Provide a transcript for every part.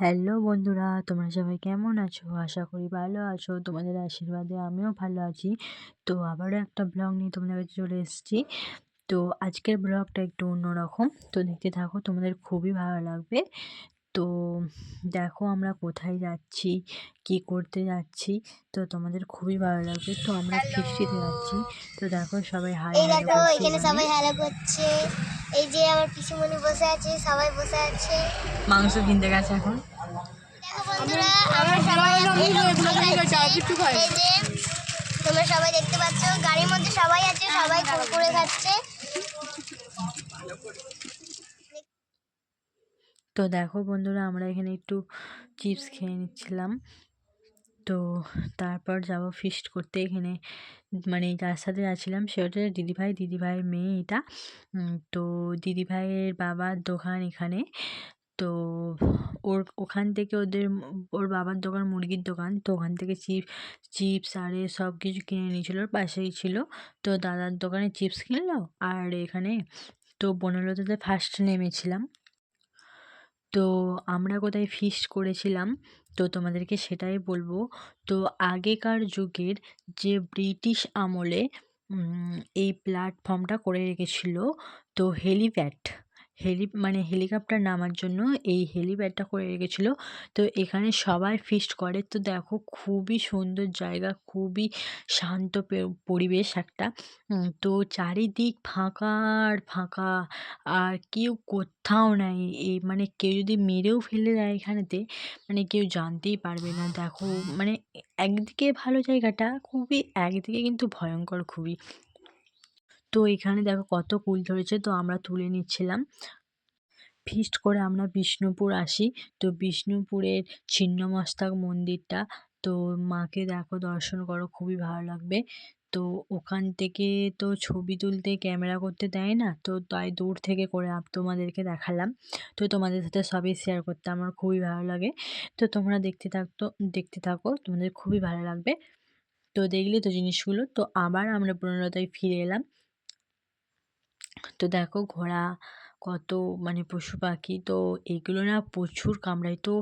Hello বন্ধুরা তোমরা সবাই কেমন আছো? আশা করি ভালো আছো। তোমাদের আশীর্বাদে আমিও ভালো আছি। তো আবারও একটা ব্লগ নিয়ে তোমাদের কাছে চলে এসেছি। তো আজকের ব্লগটা একটু অন্যরকম। তো দেখতে থাকো তোমাদের খুবই ভালো লাগবে। তো দেখো আমরা কোথায় যাচ্ছি কি করতে যাচ্ছি। তো তোমাদের খুবই ভালো লাগবে। তো আমরা ফিস্টিতে যাচ্ছি। তো দেখো সবাই হাই এখানে সবাই হ্যালো করছে। এই যে আমার পিসুমণি বসে আছে সবাই বসে আছে। মাংস কিনতে গেছে এখন। বন্ধুরা আমরা সবাই এই যে তোমরা সবাই দেখতে পাচ্ছ গাড়ির মধ্যে সবাই আছে সবাই কুরকুরে খাচ্ছে। তো দেখো বন্ধুরা আমরা এখানে একটু চিপস খেয়ে নিচ্ছিলাম। তো তারপর যাব ফিস্ট করতে এখানে। মানে যার সাথে যাচ্ছিলাম সে হচ্ছে দিদিভাই, দিদিভাইয়ের মেয়ে এটা। তো দিদিভাইয়ের বাবার দোকান এখানে। তো ওর ওখান থেকে ওদের ওর বাবার দোকান মুরগির দোকান। তো ওখান থেকে চিপ, চিপস, আর সব কিছু কিনে নিয়েছিল, ওর পাশেই ছিল। তো দাদার দোকানে চিপস কিনলো আর এখানে তো বনলতাতে ফার্স্ট নেমেছিলাম। তো আমরা কোথায় ফিস্ট করেছিলাম? তো তোমাদেরকে সেটাই বলব। তো আগেকার যুগের যে ব্রিটিশ আমলে এই প্ল্যাটফর্মটা করে রেখেছিল, তো হেলিপ্যাড হেলি মানে হেলিকপ্টার নামার জন্য এই হেলিপ্যাডটা করে রেখেছিল। তো এখানে সবাই ফিস্ট করে। তো দেখো খুবই সুন্দর জায়গা, খুবই শান্ত পরিবেশ একটা। তো চারিদিক ফাঁকা আর ফাঁকা। আর কেউ কোথাও নাই। এই মানে কেউ যদি মেরেও ফেলে দেয় এখানেতে মানে কেউ জানতেই পারবে না। দেখো মানে একদিকে ভালো জায়গাটা, খুবই একদিকে কিন্তু ভয়ঙ্কর খুবই। তো এখানে দেখো কত কুল ধরেছে, তো আমরা তুলে নিচ্ছিলাম। ফিস্ট করে আমরা বিষ্ণুপুর আসি। তো বিষ্ণুপুরের ছিন্নমস্তাক মন্দিরটা, তো মাকে দেখো দর্শন করো, খুবই ভালো লাগবে। তো ওখান থেকে তো ছবি তুলতে, ক্যামেরা করতে দেয় না, তো তাই দূর থেকে করে তোমাদেরকে দেখালাম। তো তোমাদের সাথে সবই শেয়ার করতে আমার খুবই ভালো লাগে। তো তোমরা দেখতে থাকতো, দেখতে থাকো, তোমাদের খুবই ভালো লাগবে। তো দেখলে তো জিনিসগুলো। তো আবার আমরা পুনরায় ফিরে এলাম। তো দেখো ঘোড়া কত মানে পশু পাখি, তো এগুলো না প্রচুর কামড়ায়। তো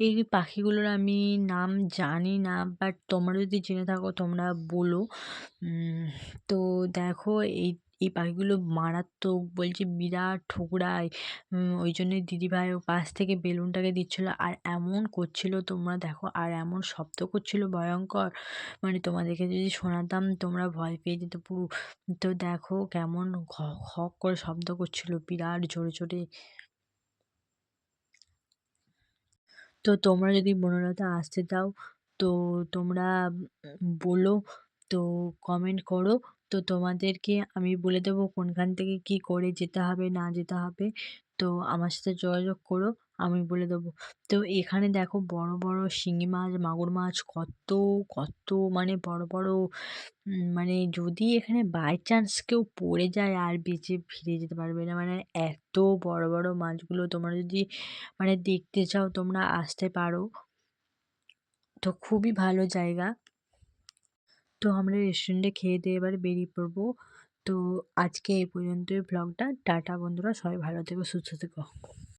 এই পাখিগুলোর আমি নাম জানি না বাট তোমরা যদি জেনে থাকো তোমরা বলো। তো দেখো এই এই পাখিগুলো মারাত্মক বলছে বিরাট ঠুকরায়। ওই জন্যই দিদিভাই ও পাশ থেকে বেলুনটাকে দিচ্ছিল আর এমন করছিল তোমরা দেখো আর এমন শব্দ করছিল ভয়ঙ্কর। মানে তোমাদেরকে যদি শোনাতাম তোমরা ভয় পেয়ে যেত পুরো। তো দেখো কেমন খক করে শব্দ করছিল বিরাট জোরে জোরে। তো তোমরা যদি বনলতা আসতে চাও তো তোমরা বলো তো কমেন্ট করো। তো তোমাদেরকে আমি বলে দেবো কোনখান থেকে কি করে যেতে হবে, না যেতে হবে। তো আমার সাথে যোগাযোগ করো, আমি বলে দেবো। তো এখানে দেখো বড় বড় শিঙি মাছ, মাগুর মাছ কত কত মানে বড় বড় মানে যদি এখানে বাই চান্স কেউ পড়ে যায় আর বেঁচে ফিরে যেতে পারবে না মানে এত বড় বড় মাছগুলো তোমরা যদি মানে দেখতে চাও তোমরা আসতে পারো। তো খুবই ভালো জায়গা। তো আমরা রেস্টুরেন্টে খেয়ে দিয়ে এবার বেরিয়ে পড়ব। তো আজকে এই পর্যন্তই ব্লগটা টাটা বন্ধুরা, সবাই ভালো থেকো, সুস্থ থেকো।